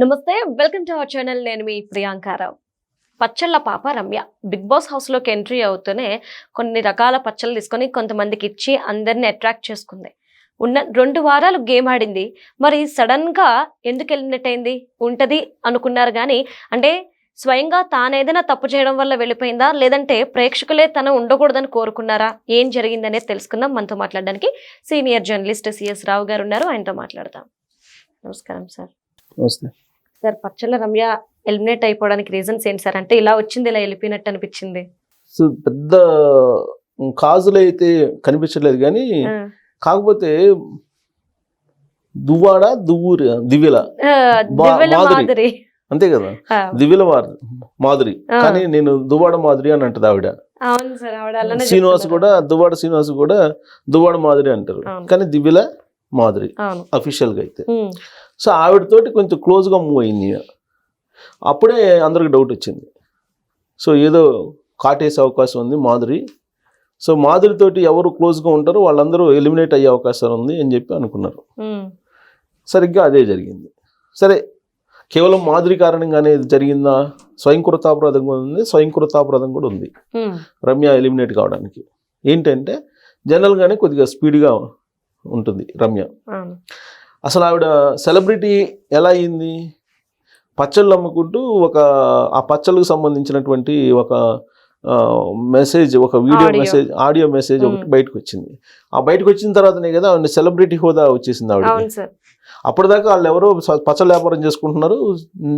నమస్తే welcome to our channel. నేను మీ ప్రియాంకారావు పచ్చళ్ళ పాప రమ్య. బిగ్ బాస్ హౌస్లోకి ఎంట్రీ అవుతూనే కొన్ని రకాల పచ్చళ్ళు తీసుకొని కొంతమందికి ఇచ్చి అందరిని అట్రాక్ట్ చేసుకుంది. ఉన్న రెండు వారాలు గేమ్ ఆడింది. మరి సడన్గా ఎందుకు వెళ్ళినట్టయింది అయింది? ఉంటుంది అనుకున్నారు కానీ అంటే స్వయంగా తానేదైనా తప్పు చేయడం వల్ల వెళ్ళిపోయిందా? లేదంటే ప్రేక్షకులే తను ఉండకూడదని కోరుకున్నారా? ఏం జరిగిందనేది తెలుసుకుందాం. మనతో మాట్లాడడానికి సీనియర్ జర్నలిస్ట్ సిఎస్ రావు గారు ఉన్నారు. ఆయనతో మాట్లాడదాం. నమస్కారం సార్. నమస్తే. సార్ పచ్చళ్ళ రమ్య ఎలిమినేట్ అయిపోవడానికి రీజన్స్ ఏంటి సార్? అంటే ఇలా వచ్చింది ఇలా వెళ్ళిపోయినట్టు అనిపించింది. సో పెద్ద కాజులు అయితే కనిపించట్లేదు కానీ కాకపోతే దువ్వాడ దువ్వూరి దివ్యల మాధురి. మాదిరి అంతే కదా? దివ్యల వారి మాధురి. కానీ నేను దువ్వాడ మాధురి అని అంటది ఆవిడ. శ్రీనివాస్. కూడా దువ్వాడ శ్రీనివాస్ కూడా దువ్వాడ మాధురి అంటారు. కానీ దివ్యల మాధురి అఫీషియల్గా అయితే. సో ఆవిడతోటి కొంచెం క్లోజ్గా మూవ్ అయింది. అప్పుడే అందరికి డౌట్ వచ్చింది. సో ఏదో కాటేసే అవకాశం ఉంది మాధురి. సో మాధురితోటి ఎవరు క్లోజ్గా ఉంటారో వాళ్ళందరూ ఎలిమినేట్ అయ్యే అవకాశం ఉంది అని చెప్పి అనుకున్నారు. సరిగ్గా అదే జరిగింది. సరే కేవలం మాధురి కారణంగానే ఇది జరిగిందా? స్వయంకృతాపరాధం కూడా ఉంది స్వయంకృతాపరాధం కూడా ఉంది. రమ్య ఎలిమినేట్ కావడానికి. ఏంటంటే జనరల్గానే కొద్దిగా స్పీడ్గా ఉంటుంది రమ్య. అసలు ఆవిడ సెలబ్రిటీ ఎలా అయింది? పచ్చళ్ళు అమ్ముకుంటూ ఒక ఆ పచ్చళ్ళకు సంబంధించినటువంటి ఒక మెసేజ్ ఒక వీడియో. మెసేజ్ ఆడియో మెసేజ్ ఒకటి Hmm. బయటకు వచ్చింది. ఆ బయటకు వచ్చిన తర్వాతనే కదా ఆవిడ సెలబ్రిటీ హోదా వచ్చేసింది ఆవిడ అప్పటిదాకా వాళ్ళు ఎవరో పచ్చళ్ళ వ్యాపారం చేసుకుంటున్నారు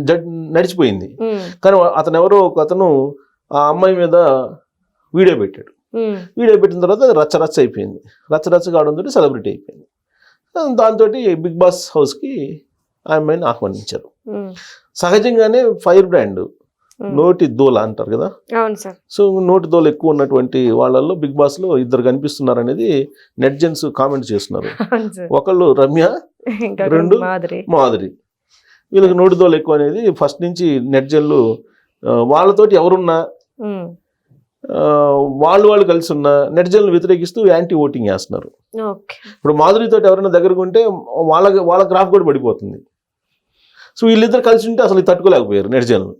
జడ్ నడిచిపోయింది. ఉమ్, కానీ అతను ఎవరో ఒక అతను ఆ అమ్మాయి మీద వీడియో పెట్టాడు. ఉమ్, వీడియో పెట్టిన తర్వాత రచ్చ రచ్చ అయిపోయింది. రచ్చ రచ్చ కావడంతో సెలబ్రిటీ అయిపోయింది. దాంతో బిగ్ బాస్ హౌస్కి ఆ అమ్మాయిని ఆహ్వానించారు. సహజంగానే ఫైర్ బ్రాండ్. నోటి దోల అంటారు కదా? సో నోటి దోల ఎక్కువ ఉన్నటువంటి వాళ్ళల్లో బిగ్ బాస్లో ఇద్దరు కనిపిస్తున్నారు అనేది నెట్జెన్స్ కామెంట్ చేస్తున్నారు. ఒకళ్ళు రమ్య రెండు. మాధురి. వీళ్ళకి నోటి దోల ఎక్కువ అనేది ఫస్ట్ నుంచి నెట్జన్లు వాళ్ళతోటి ఎవరున్నా వాళ్ళు వాళ్ళు కలిసి ఉన్న నెట్జన్లు వ్యతిరేకిస్తూ యాంటీ ఓటింగ్ చేస్తున్నారు ఇప్పుడు మాధురితో ఎవరైనా దగ్గరకు ఉంటే వాళ్ళ వాళ్ళ గ్రాఫ్ కూడా పడిపోతుంది. సో వీళ్ళిద్దరు కలిసి ఉంటే అసలు తట్టుకోలేకపోయారు నెటిజన్లు.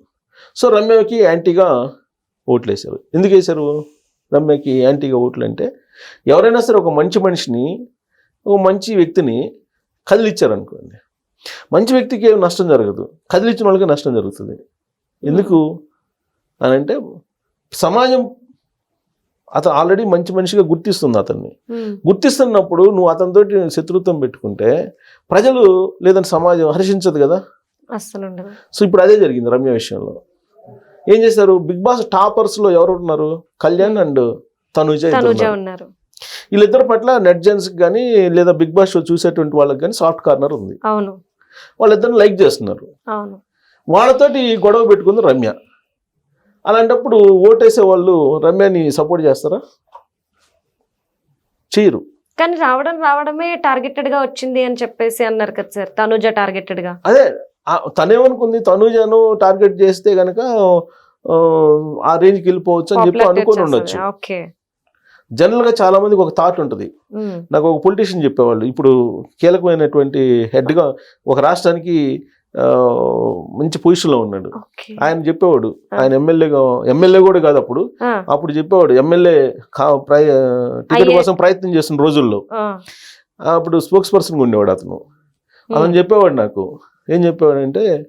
సో రమ్యకి యాంటీగా ఓట్లు వేశారు ఎందుకు వేశారు? రమ్యకి యాంటీగా ఓట్లు అంటే ఎవరైనా సరే ఒక మంచి మనిషిని ఒక మంచి వ్యక్తిని కదిలిచ్చారు అనుకోండి. మంచి వ్యక్తికి ఏం నష్టం జరగదు. కదిలిచ్చిన వాళ్ళకి నష్టం జరుగుతుంది. ఎందుకు? అని అంటే సమాజం అతను ఆల్రెడీ మంచి మనిషిగా గుర్తిస్తుంది అతన్ని. గుర్తిస్తున్నప్పుడు నువ్వు అతనితోటి శత్రుత్వం పెట్టుకుంటే ప్రజలు లేదంటే సమాజం హర్షించదు కదా? ఉండదు. సో ఇప్పుడు అదే జరిగింది రమ్య విషయంలో. ఏం చేశారు? బిగ్ బాస్ టాపర్స్లో ఎవరు ఉన్నారు కళ్యాణ్ అండ్ తనుజ ఉన్నారు. వీళ్ళిద్దరి పట్ల నెట్ జెన్స్ కానీ లేదా బిగ్ బాస్ షో చూసేటువంటి వాళ్ళకి కానీ సాఫ్ట్ కార్నర్ ఉంది. అవును. వాళ్ళిద్దరిని లైక్ చేస్తున్నారు. అవును. వాళ్ళతోటి గొడవ పెట్టుకుంది రమ్య. అలాంటప్పుడు ఓటేసే వాళ్ళు రమ్యని సపోర్ట్ చేస్తారా? చేయరు కానీ రావడం రావడమే టార్గెటెడ్గా వచ్చింది అని చెప్పేసి అన్నారు కదా సార్ తనుజ టార్గెటెడ్గా అదే తనేమనుకుంది తనుజను టార్గెట్ చేస్తే గనక ఆ, రేంజ్కి వెళ్ళిపోవచ్చు అని చెప్పి అనుకొని. ఉండొచ్చు. ఓకే. జనరల్గా చాలా మందికి ఒక థాట్ ఉంటుంది. నాకు ఒక పొలిటీషియన్ చెప్పేవాళ్ళు ఇప్పుడు కీలకమైనటువంటి head గా ఒక రాష్ట్రానికి మంచి పొజిషన్లో ఉన్నాడు. ఆయన చెప్పేవాడు. ఆయన ఎమ్మెల్యేగా ఎమ్మెల్యే కూడా కాదు అప్పుడు. అప్పుడు చెప్పేవాడు ఎమ్మెల్యే టికెట్. కోసం ప్రయత్నం చేస్తున్న రోజుల్లో. అప్పుడు స్పోక్స్ పర్సన్గా ఉండేవాడు అతను. అతను చెప్పేవాడు నాకు ఏం చెప్పేవాడు అంటే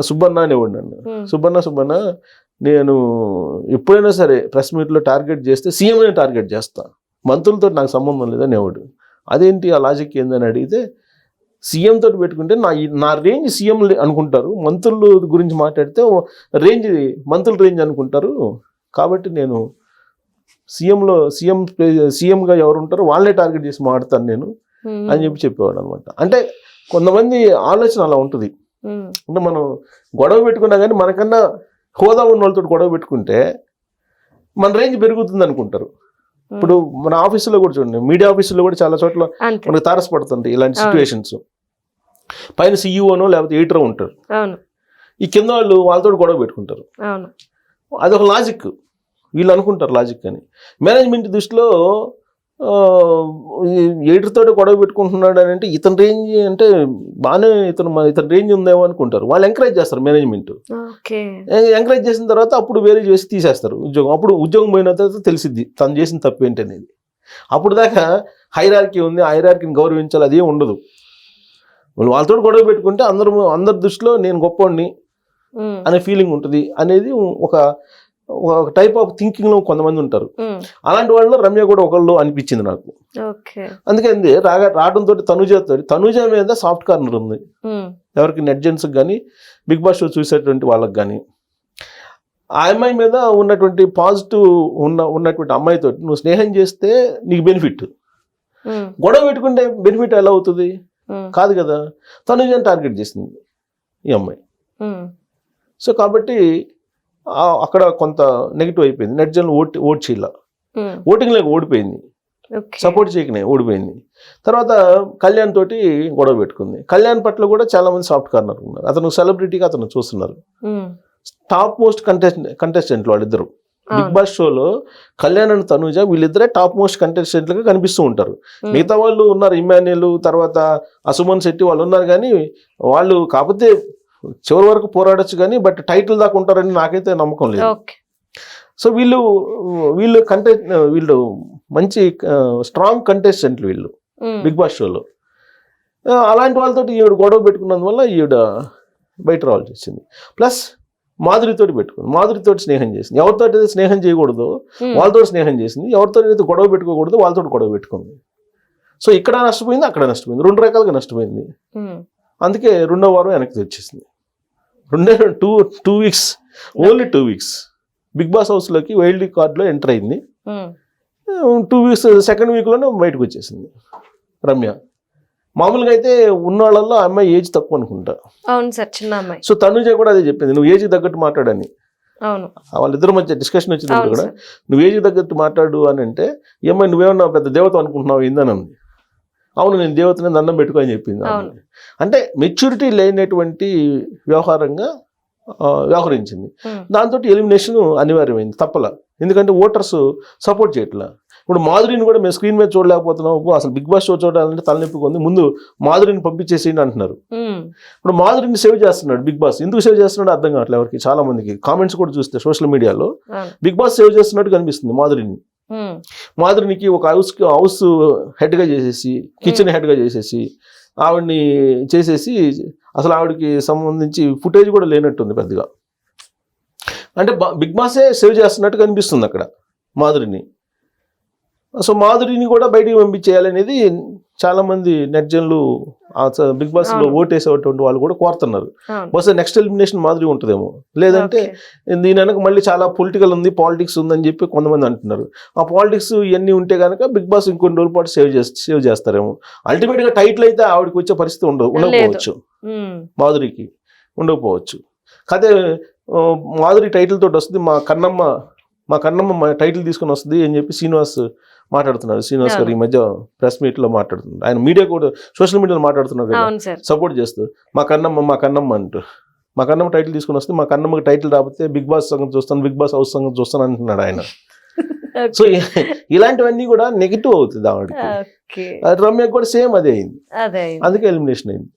సుబ్బన్న అనేవాడు నన్ను. సుబ్బన్న సుబ్బన్న నేను ఎప్పుడైనా సరే ప్రెస్ మీట్లో టార్గెట్ చేస్తే సీఎంనే టార్గెట్ చేస్తా. మంత్రులతో నాకు సంబంధం లేదనేవాడు. అదేంటి ఆ లాజిక్ ఏందని అడిగితే సీఎం తోటి పెట్టుకుంటే నా నా రేంజ్ సీఎం అనుకుంటారు. మంత్రుల గురించి మాట్లాడితే రేంజ్ మంత్రుల రేంజ్ అనుకుంటారు. కాబట్టి నేను సీఎంలో సీఎం సీఎంగా ఎవరు ఉంటారో వాళ్ళనే టార్గెట్ చేసి మాట్లాడతాను నేను అని చెప్పి చెప్పేవాడు అనమాట అంటే కొంతమంది ఆలోచన అలా ఉంటుంది. అంటే మనం గొడవ పెట్టుకున్నా కానీ మనకన్నా హోదా ఉన్న వాళ్ళతో గొడవ పెట్టుకుంటే మన రేంజ్ పెరుగుతుంది అనుకుంటారు. ఇప్పుడు మన ఆఫీసులో కూడా చూడండి మీడియా ఆఫీసులో కూడా చాలా చోట్ల మనకు తారసపడుతుంటాయి ఇలాంటి. సిచ్యువేషన్స్ పైన సీఈఓనో లేకపోతే ఎడిటర్ ఉంటారు. అవును. ఈ కింద వాళ్ళు వాళ్ళతో గొడవ పెట్టుకుంటారు. అవును. అదొక లాజిక్. వీళ్ళు అనుకుంటారు లాజిక్ అని. మేనేజ్మెంట్ దృష్టిలో ఎయిటర్తో గొడవ పెట్టుకుంటున్నాడు అని అంటే ఇతని రేంజ్ అంటే బాగానే ఇతను ఇతని రేంజ్ ఉందేమో అనుకుంటారు. వాళ్ళు ఎంకరేజ్ చేస్తారు మేనేజ్మెంట్ ఎంకరేజ్ చేసిన తర్వాత అప్పుడు వేరే చేసి తీసేస్తారు. ఉద్యోగం అప్పుడు ఉద్యోగం పోయిన తర్వాత తెలిసిద్ది తను చేసిన తప్పు ఏంటి అనేది అప్పుడు దాకా హైరార్కీ ఉంది హైరార్కీని గౌరవించాలి అదే ఉండదు. వాళ్ళతో గొడవ పెట్టుకుంటే అందరు అందరి దృష్టిలో నేను గొప్పవాడిని అనే ఫీలింగ్ ఉంటుంది. అనేది ఒక ఒక టైప్ ఆఫ్ థింకింగ్లో కొంతమంది ఉంటారు. అలాంటి వాళ్ళు రమ్య కూడా ఒకళ్ళు అనిపించింది నాకు. అందుకని రాగా రావడంతో తనుజతో తనుజ మీద సాఫ్ట్ కార్నర్ ఉంది. ఎవరికి నెట్జెన్స్కి కానీ బిగ్ బాస్ షో చూసేటువంటి వాళ్ళకి కానీ ఆ అమ్మాయి మీద ఉన్నటువంటి పాజిటివ్ ఉన్న ఉన్నటువంటి అమ్మాయితో నువ్వు స్నేహం చేస్తే నీకు బెనిఫిట్ గొడవ పెట్టుకుంటే బెనిఫిట్ ఎలా అవుతుంది? కాదు కదా? తనుజని టార్గెట్ చేసింది ఈ అమ్మాయి. సో కాబట్టి అక్కడ కొంత నెగిటివ్ అయిపోయింది. నెట్జన్ ఓట్ ఓట్ చేయాల. ఓటింగ్ లేక ఓడిపోయింది. సపోర్ట్ చేయకనే ఓడిపోయింది. తర్వాత కళ్యాణ్ తోటి గొడవ పెట్టుకుంది. కళ్యాణ్ పట్ల కూడా చాలా మంది సాఫ్ట్ కార్నర్ ఉన్నారు. అతను సెలబ్రిటీగా అతను చూస్తున్నారు. టాప్ మోస్ట్ కంటెస్టెంట్ కంటెస్టెంట్లు వాళ్ళిద్దరు. బిగ్. బాస్ షోలో కళ్యాణ్ అండ్ తనుజ వీళ్ళిద్దరే టాప్ మోస్ట్ కంటెస్టెంట్లుగా కనిపిస్తూ ఉంటారు. మిగతా వాళ్ళు ఉన్నారు ఇమాన్యుల్ తర్వాత అసుమన్ శెట్టి వాళ్ళు ఉన్నారు కానీ వాళ్ళు కాకపోతే చివరి వరకు పోరాడొచ్చు కానీ బట్ టైటిల్ దాకా ఉంటారని నాకైతే నమ్మకం లేదు. సో వీళ్ళు వీళ్ళు కంటెస్ట్ వీళ్ళు మంచి స్ట్రాంగ్ కంటెస్టెంట్లు వీళ్ళు బిగ్ బాస్ షోలో. అలాంటి వాళ్ళతో ఈవిడ గొడవ పెట్టుకున్నందువల్ల ఈవిడ బయట రావాల్సి వచ్చింది. ప్లస్ మాధురితోటి పెట్టుకుంది. మాధురితోటి స్నేహం చేసింది. ఎవరితో అయితే స్నేహం చేయకూడదు వాళ్ళతో స్నేహం చేసింది. ఎవరితో అయితే గొడవ పెట్టుకోకూడదు వాళ్ళతో గొడవ పెట్టుకుంది. సో ఇక్కడ నష్టపోయింది అక్కడ నష్టపోయింది. రెండు రకాలుగా నష్టపోయింది. అందుకే రెండో వారం వెనక్కి తెచ్చేసింది. రెండే two two weeks only two weeks. Bigg Boss హౌస్లోకి వైల్డ్ కార్డ్లో ఎంటర్ అయింది. టూ వీక్స్ సెకండ్ వీక్లోనే బయటకు వచ్చేసింది రమ్య. మామూలుగా అయితే ఉన్న వాళ్ళల్లో ఆ అమ్మాయి ఏజ్ తక్కువ అనుకుంటా అవును సార్ చిన్న అమ్మాయి. సో తనుజ కూడా అదే చెప్పింది నువ్వు ఏజ్ తగ్గట్టు మాట్లాడని. అవును. వాళ్ళిద్దరి మధ్య డిస్కషన్ వచ్చినప్పుడు కూడా నువ్వు ఏజ్ తగ్గట్టు మాట్లాడు అని అంటే ఏమై నువ్వేమన్నా పెద్ద దేవత అనుకుంటున్నావు ఏందని అంది. అవును నేను దేవతని దండం పెట్టుకో అని చెప్పింది. అంటే మెచ్యూరిటీ లేనటువంటి వ్యవహారంగా వ్యవహరించింది. దాంతో ఎలిమినేషన్ అనివార్యమైంది తప్పల. ఎందుకంటే ఓటర్స్ సపోర్ట్ చేయట్లా. ఇప్పుడు మాధురిని కూడా మేము స్క్రీన్ మీద చూడలేకపోతున్నాం. అబ్బో, అసలు బిగ్ బాస్ షో చూడాలంటే తలనొప్పిగా ఉంది. ముందు మాధురిని పంపించేసేయండి అంటున్నారు. ఇప్పుడు మాధురిని సేవ్ చేస్తున్నాడు బిగ్ బాస్. ఎందుకు సేవ్ చేస్తున్నాడో అర్థం కావట్లేదు ఎవరికి చాలా మందికి. కామెంట్స్ కూడా చూస్తే సోషల్ మీడియాలో బిగ్ బాస్ సేవ్ చేస్తున్నట్టు కనిపిస్తుంది మాధురిని. ఉమ్, మాధురికి ఒక హౌస్ హౌస్ హెడ్గా చేసేసి కిచెన్ హెడ్గా చేసేసి ఆవిడ్ని చేసేసి అసలు ఆవిడకి సంబంధించి ఫుటేజ్ కూడా లేనట్టుంది పెద్దగా. అంటే బిగ్ బాసే సేవ్ చేస్తున్నట్టు కనిపిస్తుంది అక్కడ మాధురిని. సో మాధురిని కూడా బయటికి పంపించేయాలనేది చాలా మంది నెట్జన్లు బిగ్ బాస్లో. ఓటేసేటువంటి వాళ్ళు కూడా కోరుతున్నారు. బహుశా నెక్స్ట్ ఎలిమినేషన్ మాధురి ఉంటుందేమో. లేదంటే. దీని వెనక మళ్ళీ చాలా పొలిటికల్ ఉంది పాలిటిక్స్ ఉందని చెప్పి కొంతమంది అంటున్నారు. ఆ పాలిటిక్స్ ఇవన్నీ ఉంటే కనుక బిగ్ బాస్ ఇంకొన్ని రోజుల పాటు సేవ్ చేసి సేవ్ చేస్తారేమో. అల్టిమేట్గా టైటిల్ అయితే ఆవిడకి వచ్చే పరిస్థితి ఉండదు ఉండకపోవచ్చు. మాధురికి ఉండకపోవచ్చు. కాదే ఆ, మాధురి టైటిల్ తోటి వస్తుంది మా కన్నమ్మ మా కన్నమ్మ టైటిల్ తీసుకొని వస్తుంది అని చెప్పి శ్రీనివాస్ మాట్లాడుతున్నారు. శ్రీనివాస్ గారు ఈ మధ్య ప్రెస్ మీట్లో మాట్లాడుతున్నారు. ఆయన మీడియా కూడా సోషల్ మీడియాలో మాట్లాడుతున్నారు కదా. సపోర్ట్ చేస్తూ మా కన్నమ్మ మా కన్నమ్మ అంటూ. మా కన్నమ్మ టైటిల్ తీసుకుని వస్తే మా కన్నమ్మకి టైటిల్ రాకపోతే బిగ్ బాస్ సంగం చూస్తాను బిగ్ బాస్ హౌస్ సంగం చూస్తాను అంటున్నాడు ఆయన. సో ఇలాంటివన్నీ కూడా నెగిటివ్ అవుతుంది ఆవిడకి. రమ్యకి కూడా సేమ్ అదే అయింది. అదే అందుకే ఎలిమినేషన్ అయింది.